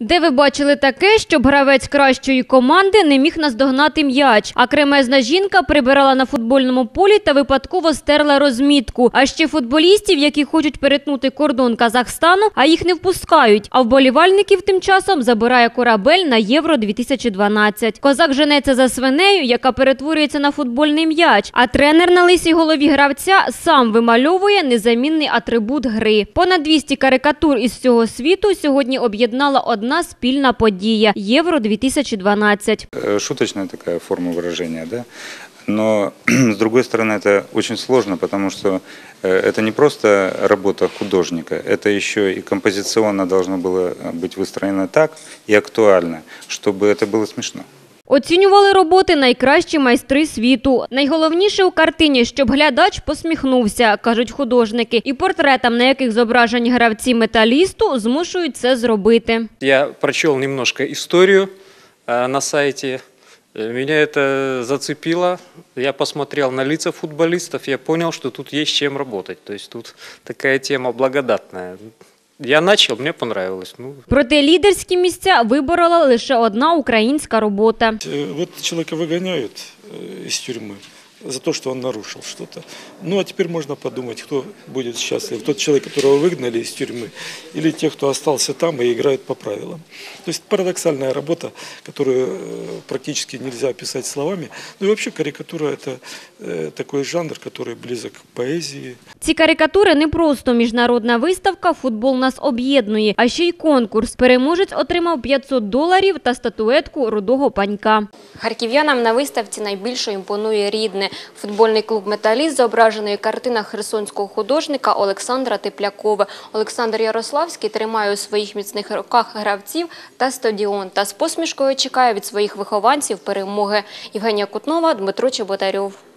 Де ви бачили таке, щоб гравець кращої команди не міг наздогнати м'яч? А кремезна жінка прибирала на футбольному полі та випадково стерла розмітку. А ще футболістів, які хочуть перетнути кордон Казахстану, а їх не впускають. А вболівальників тим часом забирає корабель на Євро 2012. Козак женеться за свинею, яка перетворюється на футбольний м'яч. А тренер на лисій голові гравця сам вимальовує незамінний атрибут гри. Понад 200 карикатур із всього світу сьогодні об'єднала одна спільна подія Євро 2012. Э, Шуточная такая форма выражения, да. Но, с другой стороны, это очень сложно, потому что э, это не просто работа художника, это еще и композиционно должно было быть выстроено так и актуально, чтобы это было смешно. Оцінювали роботи найкращі майстри світу. Найголовніше у картині, щоб глядач посміхнувся, кажуть художники, і портретам, на яких зображені гравці металісту, змушують це зробити. Я прочел немножко историю э, на сайте. Э, Меня это зацепило. Я посмотрел на лица футболистов, я понял, что тут есть чем работать. То есть тут такая тема благодатная. Я начал, мне понравилось. Ну, Проте лідерські місця виборола лише одна українська робота. Э, Вот человека выгоняют э, из тюрьмы за то, что он нарушил что-то. Ну а теперь можно подумать, кто будет счастлив. Тот человек, которого выгнали из тюрьмы, или те, кто остался там и играет по правилам. То есть парадоксальная работа, которую э, практически нельзя описать словами. Ну и вообще карикатура это э, такой жанр, который близок к поэзии, Ці карикатури не просто міжнародна виставка «Футбол нас об'єднує», а ще й конкурс. Переможець отримав 500 доларів та статуетку рудого панька. Харків'янам на виставці найбільше імпонує рідне. Футбольний клуб «Металіст» зображений картина херсонського художника Олександра Теплякова. Олександр Ярославський тримає у своїх міцних руках гравців та стадіон та з посмішкою чекає від своїх вихованців перемоги. Євгенія Кутнова, Дмитро Чеботарьов.